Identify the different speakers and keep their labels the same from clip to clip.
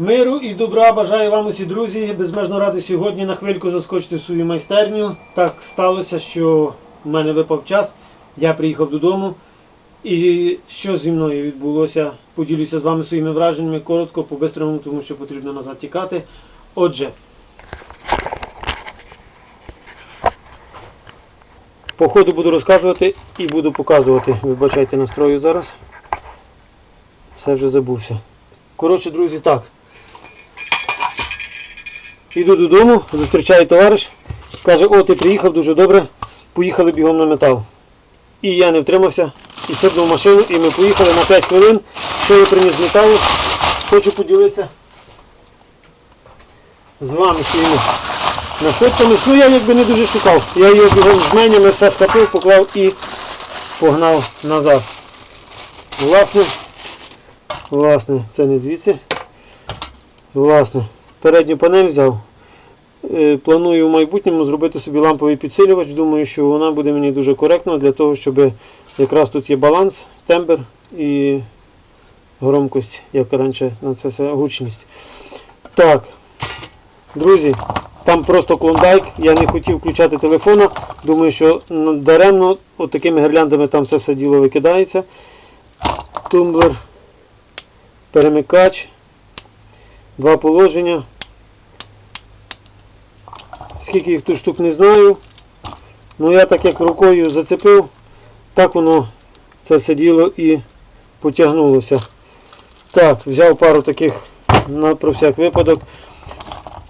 Speaker 1: Миру і добра бажаю вам усі друзі. Безмежно радий сьогодні на хвильку заскочити в свою майстерню. Так сталося, що в мене випав час. Я приїхав додому. І що зі мною відбулося? Поділюся з вами своїми враженнями коротко, по-бистрому, тому що потрібно назад тікати. Отже, по ходу буду розказувати і буду показувати. Вибачайте настрою зараз. Все вже забувся. Коротше, друзі, так. Іду додому, зустрічає товариш, каже, о, ти приїхав дуже добре, поїхали бігом на метал. І я не втримався, і сипнув машину, і ми поїхали на 5 хвилин. Що я приніс металу, хочу поділитися з вами своїми находками. Ну я якби не дуже шукав. Я його бігом з менями все схопив, поклав і погнав назад. Власне, власне, це не звідси. Власне, передню панель взяв. Е, Планую в майбутньому зробити собі ламповий підсилювач. Думаю, що вона буде мені дуже коректна для того, щоб якраз тут є баланс, тембр і громкость, як раніше на це все гучність. Так, друзі, там просто клондайк. Я не хотів включати телефона. Думаю, що даремно от такими гірляндами там це все діло викидається. Тумблер, перемикач, два положення. Скільки їх тут штук не знаю. Ну я так як рукою зацепив, так воно це все діло і потягнулося. Так, взяв пару таких на про всяк випадок.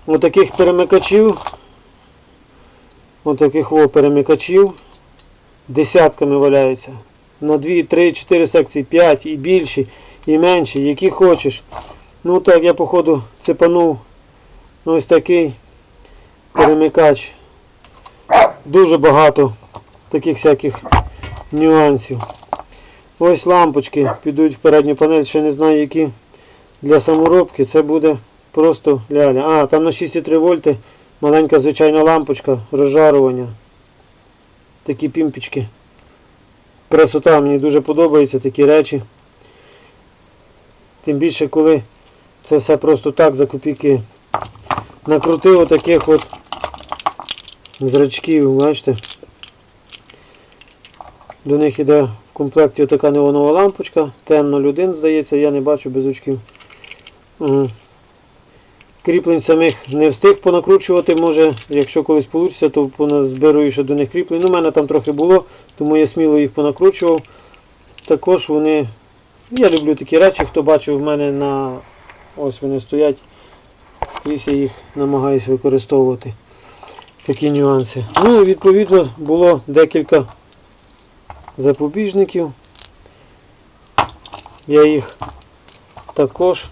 Speaker 1: Отаких перемикачів. Отаких во перемикачів. Десятками валяється. На 2, 3, 4 секції, 5 і більші, і менші, які хочеш. Ну так, я походу цепанув ось такий перемикач. Дуже багато таких всяких нюансів. Ось лампочки підуть в передню панель, ще не знаю які для саморобки. Це буде просто ляля. А, там на 6,3 вольти маленька звичайна лампочка розжарування. Такі пімпічки. Красота, мені дуже подобаються такі речі. Тим більше, коли це все просто так за копійки. Накрутив отаких от зрачків, бачите. До них йде в комплекті така неонова лампочка, темно людин, здається, я не бачу без очків. Кріплень самих не встиг понакручувати, може, якщо колись вийде, то поназбирую ще до них кріплень. Ну, у мене там трохи було, тому я сміло їх понакручував. Також вони, я люблю такі речі, хто бачив в мене на ось вони стоять. Скрізь я їх намагаюся використовувати. Такі нюанси. Ну, відповідно, було декілька запобіжників. Я їх також,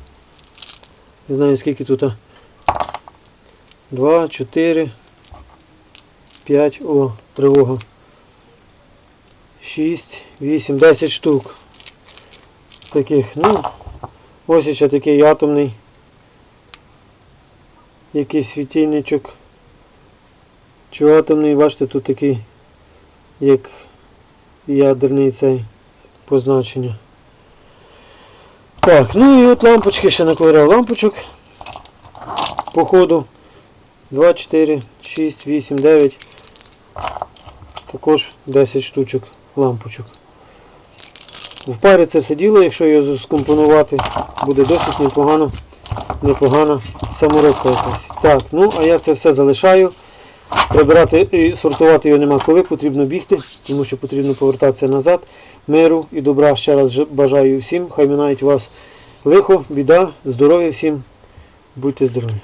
Speaker 1: не знаю скільки тут. 2, 4, 5, о, тривога. 6, 8, 10 штук. Таких, ну, ось ще такий атомний якийсь світильничок. Чи атомний, бачите, тут такий, як ядерний цей позначення. Так, ну і от лампочки ще наковиряв лампочок. По ходу 2, 4, 6, 8, 9. Також 10 штучок лампочок. В парі це все діло, якщо його скомпонувати, буде досить непогано непогана саморобка якась. Так, ну а я це все залишаю. Прибирати і сортувати його нема коли, потрібно бігти, тому що потрібно повертатися назад. Миру і добра ще раз бажаю всім. Хай минають вас лихо, біда, здоров'я всім. Будьте здорові.